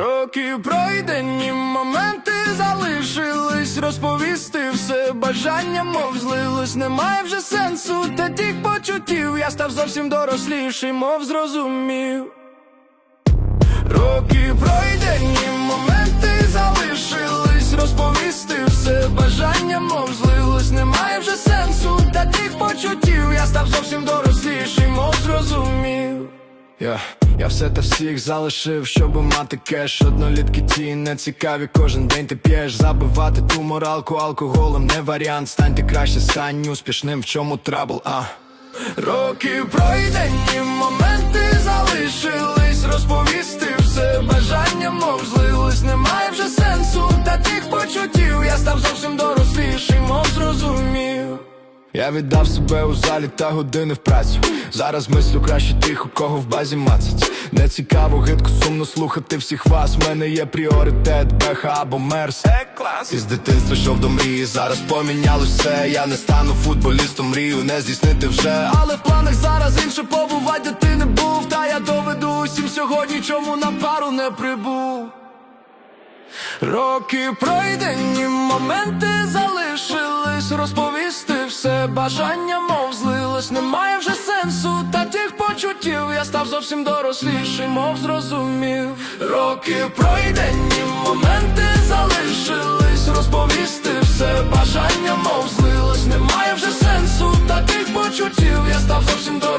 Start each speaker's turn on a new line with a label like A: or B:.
A: Роки пройдені моменти залишились, розповісти все бажання, мов злилось, немає вже сенсу, та тих почуттів. Я став зовсім доросліший, мов зрозумів. Роки пройдені моменти залишились, розповісти все бажання, мов злилось, немає вже сенсу, та тих почуттів. Я став зовсім доросліший, мов зрозумів. Я, я все та всіх залишив, щоб мати кеш. Однолітки ті не цікаві, кожен день ти п'єш. Забивати ту моралку алкоголем не варіант. Станьте краще, стань успішним, в чому трабл, а? Роки пройдені, моменти залишились. Розповісти все бажання, мов злилось Немає вже сенсу та тих почуттів. Я став зовсім зрозумів я віддав себе у залі та години в працю. Зараз мислю краще тих, у кого в базі мацать. Не цікаво, гидко, сумно слухати всіх вас. В мене є пріоритет, беха або мерс. Із дитинства йшов до мрії, зараз помінялось все. Я не стану футболістом, мрію не здійснити вже. Але в планах зараз інше побувать, де ти не був. Та я доведу усім сьогодні, чому на пару не прибув. Роки пройдені, моменти залишились, розповісти бажання, мов злилось, немає вже сенсу та тих почуттів. Я став зовсім доросліший, мов зрозумів. Роки пройдені, моменти залишились, розповісти все бажання, мов злилось, немає вже сенсу та тих почуттів. Я став зовсім доросліший.